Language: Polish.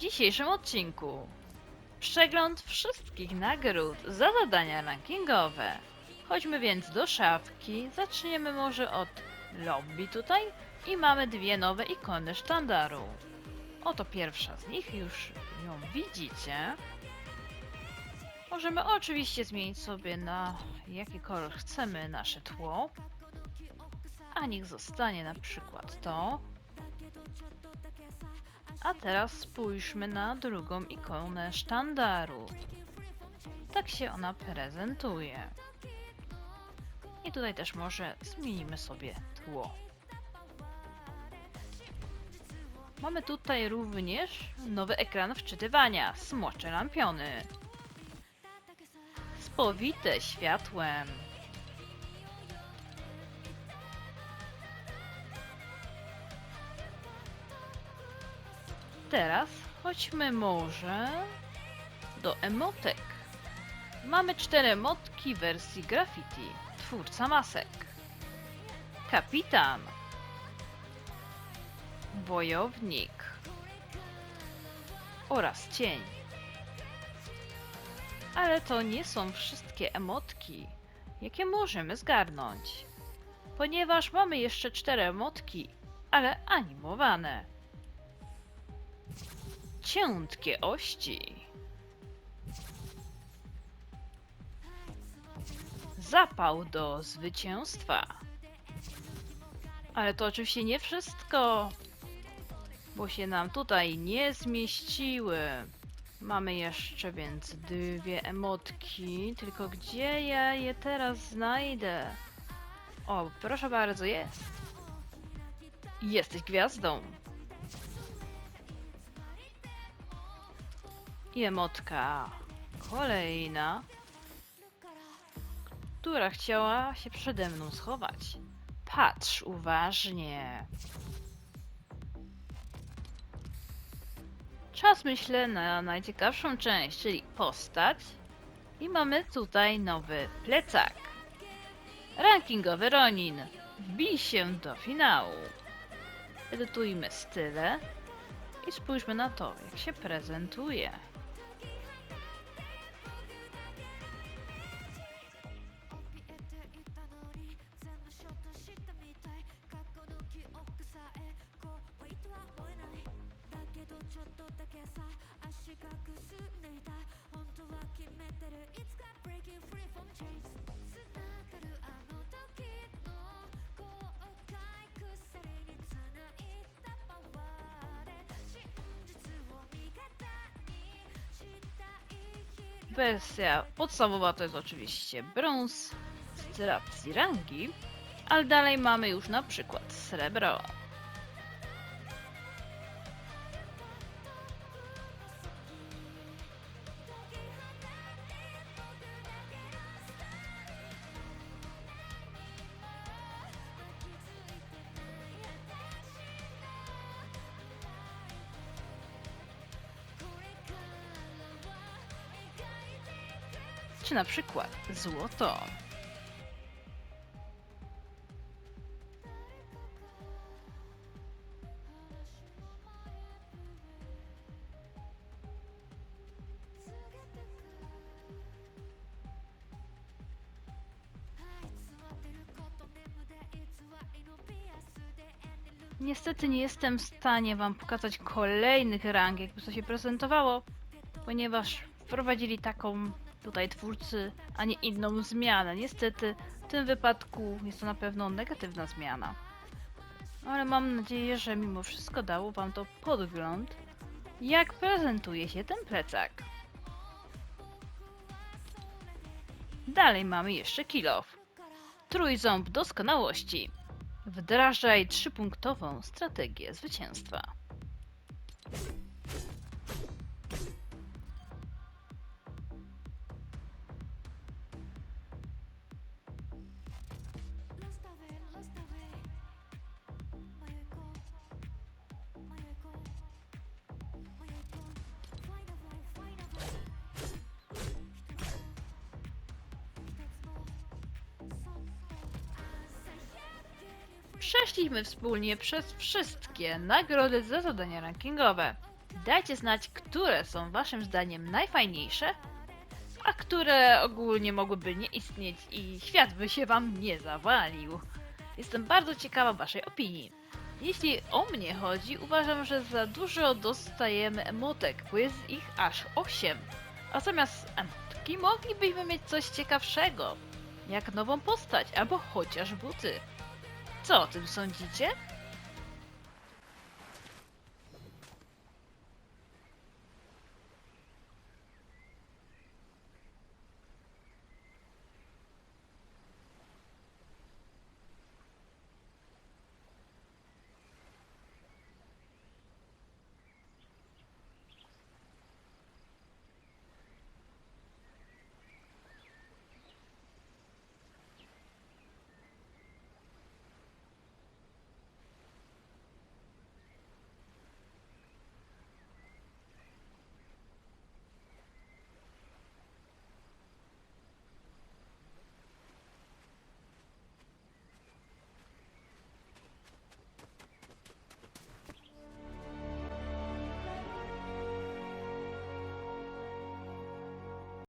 dzisiejszym odcinku przegląd wszystkich nagród za zadania rankingowe. Chodźmy więc do szafki. Zaczniemy może od lobby tutaj i mamy dwie nowe ikony sztandaru. Oto pierwsza z nich, już ją widzicie. Możemy oczywiście zmienić sobie na jaki kolor chcemy nasze tło. A niech zostanie na przykład to. A teraz spójrzmy na drugą ikonę sztandaru. Tak się ona prezentuje. I tutaj też może zmienimy sobie tło. Mamy tutaj również nowy ekran wczytywania, smocze lampiony. Spowite światłem. Teraz chodźmy może do emotek. Mamy cztery emotki w wersji graffiti. Twórca masek. Kapitan. Wojownik. Oraz cień. Ale to nie są wszystkie emotki, jakie możemy zgarnąć. Ponieważ mamy jeszcze cztery emotki, ale animowane ciętkie ości. Zapał do zwycięstwa. Ale to oczywiście nie wszystko, bo się nam tutaj nie zmieściły. Mamy jeszcze więc dwie emotki, tylko gdzie ja je teraz znajdę? O, proszę bardzo, jest. Jesteś gwiazdą. I kolejna, która chciała się przede mną schować. Patrz uważnie. Czas myślę na najciekawszą część, czyli postać. I mamy tutaj nowy plecak. Rankingowy Ronin. Wbij się do finału. Edytujmy style i spójrzmy na to, jak się prezentuje. Wersja podstawowa to jest oczywiście brąz z racji rangi, ale dalej mamy już na przykład srebro. Na przykład złoto. Niestety nie jestem w stanie Wam pokazać kolejnych rang, jakby to się prezentowało, ponieważ wprowadzili taką tutaj twórcy, a nie inną zmianę. Niestety w tym wypadku jest to na pewno negatywna zmiana. Ale mam nadzieję, że mimo wszystko dało Wam to podgląd, jak prezentuje się ten plecak. Dalej mamy jeszcze kill off. Trójząb doskonałości. Wdrażaj trzypunktową strategię zwycięstwa. Przeszliśmy wspólnie przez wszystkie nagrody za zadania rankingowe. Dajcie znać, które są waszym zdaniem najfajniejsze, a które ogólnie mogłyby nie istnieć i świat by się wam nie zawalił. Jestem bardzo ciekawa waszej opinii. Jeśli o mnie chodzi, uważam, że za dużo dostajemy emotek, bo jest ich aż 8. A zamiast emotki moglibyśmy mieć coś ciekawszego, jak nową postać albo chociaż buty. Co o tym sądzicie?